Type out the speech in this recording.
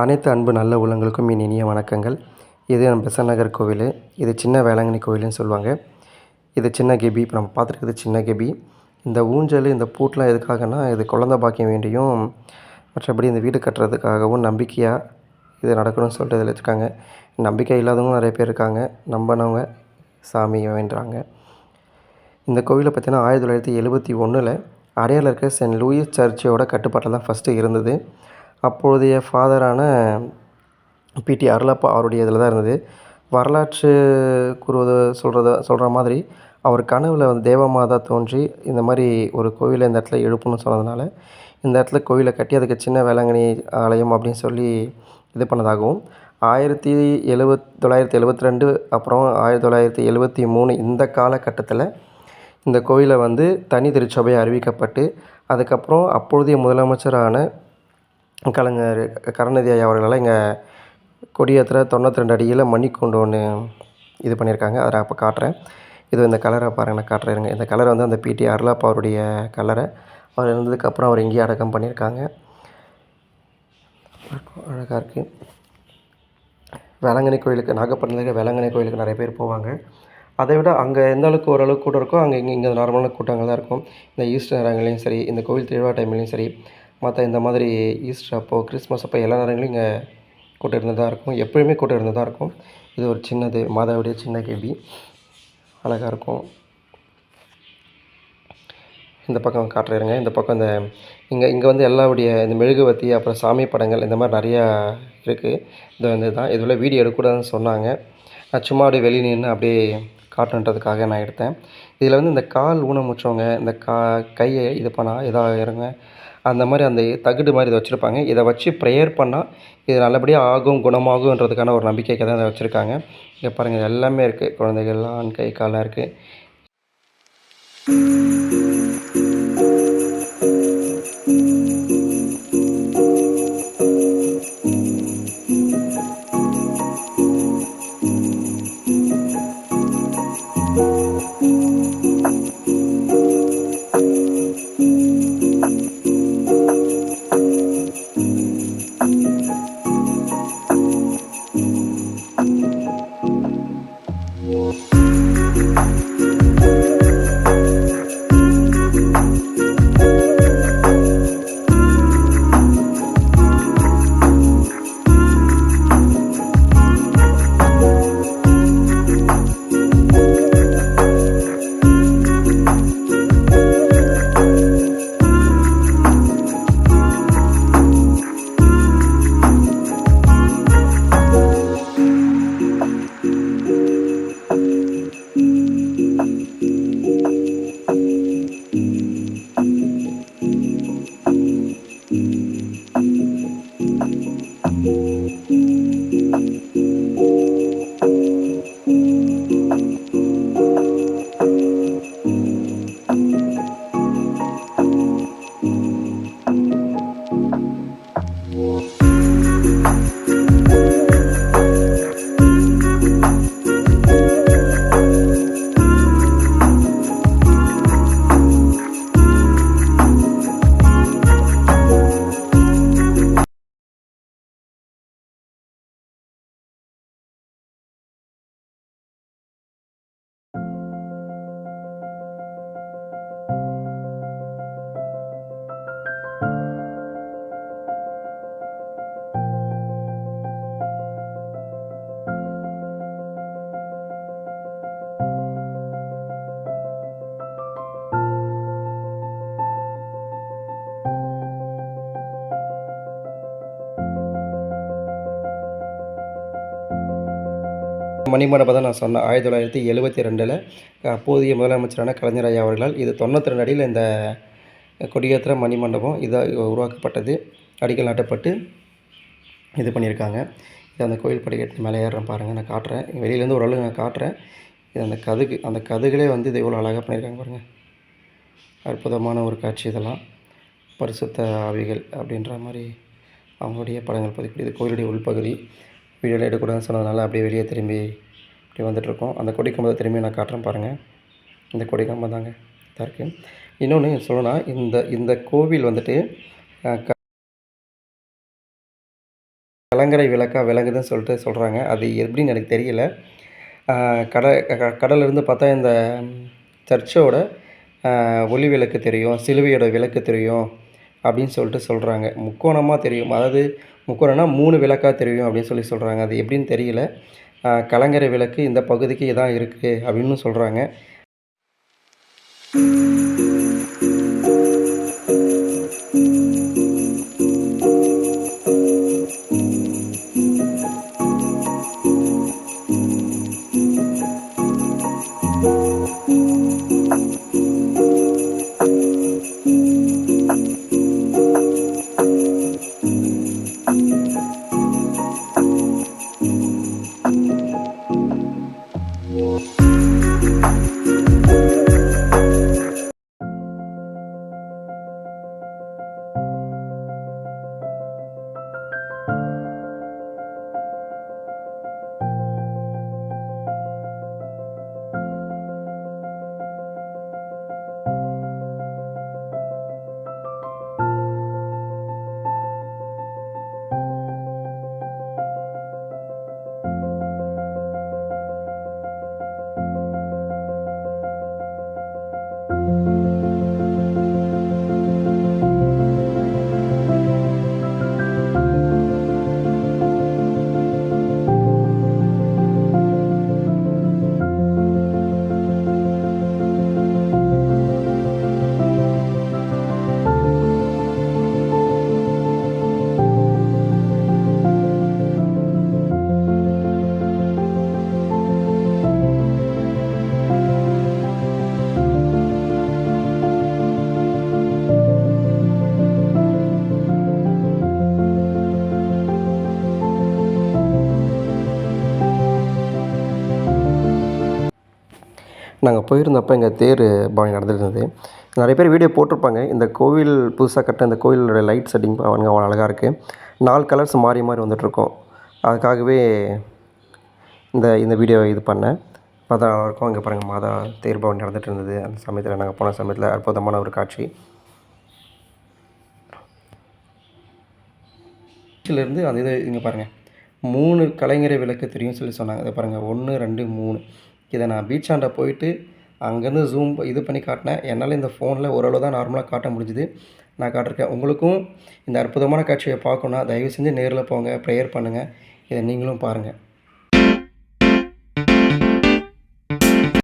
அனைத்து அன்பு நல்ல உள்ளங்களுக்கும் என் இனிய வணக்கங்கள். இது நம்ம பெசநகர் கோவில். இது சின்ன வேளாங்கண்ணி கோவில்னு சொல்லுவாங்க. இது சின்ன கெபி. இப்போ நம்ம பார்த்துருக்குறது சின்ன கெபி. இந்த ஊஞ்சல் இந்த பூட்டெலாம் எதுக்காகனா இது குழந்த பாக்கியம் வேண்டியும் மற்றபடி இந்த வீடு கட்டுறதுக்காகவும் நம்பிக்கையாக இது நடக்கணும்னு சொல்லிட்டு இதில் வச்சுருக்காங்க. நம்பிக்கை இல்லாதவங்களும் நிறைய பேர் இருக்காங்க. நம்பினவங்க சாமியை வேண்டுறாங்க. இந்த கோவிலை பார்த்தீங்கன்னா ஆயிரத்தி தொள்ளாயிரத்தி எழுபத்தி ஒன்றில் அடையாரில் இருக்க சென்ட் லூயிஸ் சர்ச்சோட கட்டுப்பாட்டில் தான் ஃபஸ்ட்டு இருந்தது. அப்பொழுதைய ஃபாதரான பிடி அருளப்பா அவருடைய இதில் தான் இருந்தது. வரலாற்று கூறுவது சொல்கிறத சொல்கிற மாதிரி அவர் கனவில் வந்து தேவமாதா தோன்றி இந்த மாதிரி ஒரு கோவிலை இந்த இடத்துல எழுப்பணும்னு சொன்னதுனால இந்த இடத்துல கோவிலை கட்டி அதுக்கு சின்ன வேளாங்கண்ணி ஆலயம் அப்படின்னு சொல்லி இது பண்ணதாகவும் ஆயிரத்தி எழுபத் தொள்ளாயிரத்தி எழுபத்தி ரெண்டு அப்புறம் ஆயிரத்தி தொள்ளாயிரத்தி எழுபத்தி மூணு இந்த காலகட்டத்தில் இந்த கோவிலை வந்து தனி திருச்சபை அறிவிக்கப்பட்டு அதுக்கப்புறம் அப்பொழுதைய முதலமைச்சரான கலைஞர் கருணாநிதி ஐயா அவர்களால் இங்கே கொடியேற்றுற தொண்ணூற்றி ரெண்டு அடியில் மணிக்கூண்டு ஒன்று இது பண்ணியிருக்காங்க. அதை அப்போ காட்டுறேன். இது இந்த கலரை பாருங்க நான் காட்டுறேன் இருங்க. இந்த கலரை வந்து அந்த பிடி அருளாப்பா அவருடைய கலரை. அவர் இருந்ததுக்கப்புறம் அவர் இங்கேயே அடக்கம் பண்ணியிருக்காங்க. அழகாக இருக்குது வேளாங்கண்ணி கோயிலுக்கு நாகப்பட்டினத்தில் இருக்க வேளாங்கண்ணி கோயிலுக்கு நிறைய பேர் போவாங்க. அதை விட அங்கே எந்த அளவுக்கு ஓரளவுக்கு கூட்டம் இருக்கோ அங்கே இங்கே இங்கே நார்மலான கூட்டங்கள் தான் இருக்கும். இந்த ஈஸ்டர் நேரங்களையும் சரி இந்த கோவில் திருவிழா டைம்லேயும் சரி மற்ற இந்த மாதிரி ஈஸ்டர் அப்போது கிறிஸ்மஸ் அப்போ எல்லா நேரங்களும் இங்கே கூட்டம் இருந்து தான் இருக்கும். எப்போயுமே கூட்டம் இருந்து தான் இருக்கும். இது ஒரு சின்னது மாதாவுடைய சின்ன கேபி அழகாக இருக்கும். இந்த பக்கம் காட்டுறேருங்க இந்த பக்கம் இந்த இங்கே இங்கே வந்து எல்லாவுடைய இந்த மெழுகுவர்த்தி அப்புறம் சாமி படங்கள் இந்த மாதிரி நிறையா இருக்குது இது வந்து தான் இதில் வீடியோ எடுக்கக்கூடாதுன்னு சொன்னாங்க. நான் சும்மா அப்படியே வெளியே நின்று அப்படியே காட்டணுன்றதுக்காக நான் எடுத்தேன். இதில் வந்து இந்த கால் ஊனமுற்றவங்க இந்த கா கையை இது பண்ணால் இதாக இருங்க. அந்த மாதிரி அந்த தகடு மாதிரி இதை வச்சுருப்பாங்க. இதை வச்சு ப்ரேயர் பண்ணால் இது நல்லபடியாக ஆகும் குணமாகுன்றதுக்கான ஒரு நம்பிக்கைக்கு தான் இதை வச்சுருக்காங்க. இங்கே பாருங்கள் எல்லாமே இருக்குது குழந்தைகள்லாம் ஆண் கை கால்லாம் இருக்குது மணிமண்டபம் தான் நான் சொன்னேன் ஆயிரத்தி தொள்ளாயிரத்தி எழுபத்தி ரெண்டில் அப்போதைய முதலமைச்சரான கலைஞர் ஐயா அவர்களால் இது தொண்ணூற்றி ரெண்டு அடியில் இந்த கொடியேற்ற மணிமண்டபம் இதாக உருவாக்கப்பட்டது. அடிக்கல் நாட்டப்பட்டு இது பண்ணியிருக்காங்க. இது அந்த கோயில் படிக்கட்டு மேலே ஏறுறேன் பாருங்கள் நான் காட்டுறேன். வெளியிலேருந்து ஓரளவு நான் காட்டுறேன். இது அந்த கதுகு அந்த கதுகளே வந்து இது எவ்வளோ அழகாக பண்ணியிருக்காங்க பாருங்கள் அற்புதமான ஒரு காட்சி இதெல்லாம். பரிசுத்த ஆவிகள் அப்படின்ற மாதிரி அவங்களுடைய படங்கள் பதிவு இது கோயிலுடைய உள்பகுதி வீடியோவில் எடுக்கக்கூடாதுன்னு சொன்னதுனால அப்படியே வெளியே திரும்பி இப்படி வந்துட்டுருக்கோம். அந்த கொடி கம்பத்தை திரும்பி நான் காட்டுறேன் பாருங்கள் இந்த கொடி கம்பம் தாங்க. இதாக இருக்குது இன்னொன்று சொல்லணும்னா இந்த இந்த கோவில் வந்துட்டு கலங்கரை விளக்கா விளங்குதுன்னு சொல்லிட்டு சொல்கிறாங்க அது எப்படின்னு எனக்கு தெரியல. கட க பார்த்தா இந்த சர்ச்சோட ஒளி விளக்கு தெரியும் சிலுவையோட விளக்கு தெரியும். அப்படின்னு சொல்லிட்டு சொல்கிறாங்க முக்கோணமாக தெரியும். அதாவது முக்கோணம்னா மூணு விளக்காக தெரியும் அப்படின்னு சொல்லி சொல்கிறாங்க அது எப்படின்னு தெரியல. கலங்கரை விளக்கு இந்த பகுதிக்கு இதான் இருக்குது அப்படின்னு சொல்கிறாங்க நாங்கள் போயிருந்தப்போ எங்கள் தேர் பவனி நடந்துருந்தது. இருந்தது நிறைய பேர் வீடியோ போட்டிருப்பாங்க. இந்த கோவில் புதுசாக கட்ட இந்த கோவிலோட லைட் செட்டிங் பாருங்க அவ்வளோ அழகாக இருக்குது நாலு கலர்ஸ் மாறி மாறி வந்துட்ருக்கோம் அதுக்காகவே இந்த இந்த வீடியோ இது பண்ணேன். பார்த்தா நல்லாயிருக்கும் இங்கே பாருங்கள் மாதா தேர் பவனி நடந்துகிட்டு இருந்தது அந்த சமயத்தில் நாங்கள் போன சமயத்தில் அற்புதமான ஒரு காட்சி. இருந்து அந்த இது இங்கே பாருங்கள் மூணு கலைஞரை விளக்கு தெரியும் சொல்லி சொன்னாங்க. அதை பாருங்கள் ஒன்று ரெண்டு மூணு. இதை நான் பீச்சாண்ட போயிட்டு அங்கேருந்து ஜூம் இது பண்ணி காட்டினேன். என்னால் இந்த ஃபோனில் ஓரளவு தான் நார்மலாக காட்ட முடிஞ்சுது. நான் காட்டிருக்கேன். உங்களுக்கும் இந்த அற்புதமான காட்சியை பார்க்கணுன்னா தயவு செஞ்சு நேரில் போங்க ப்ரேயர் பண்ணுங்கள் இதை நீங்களும் பாருங்கள்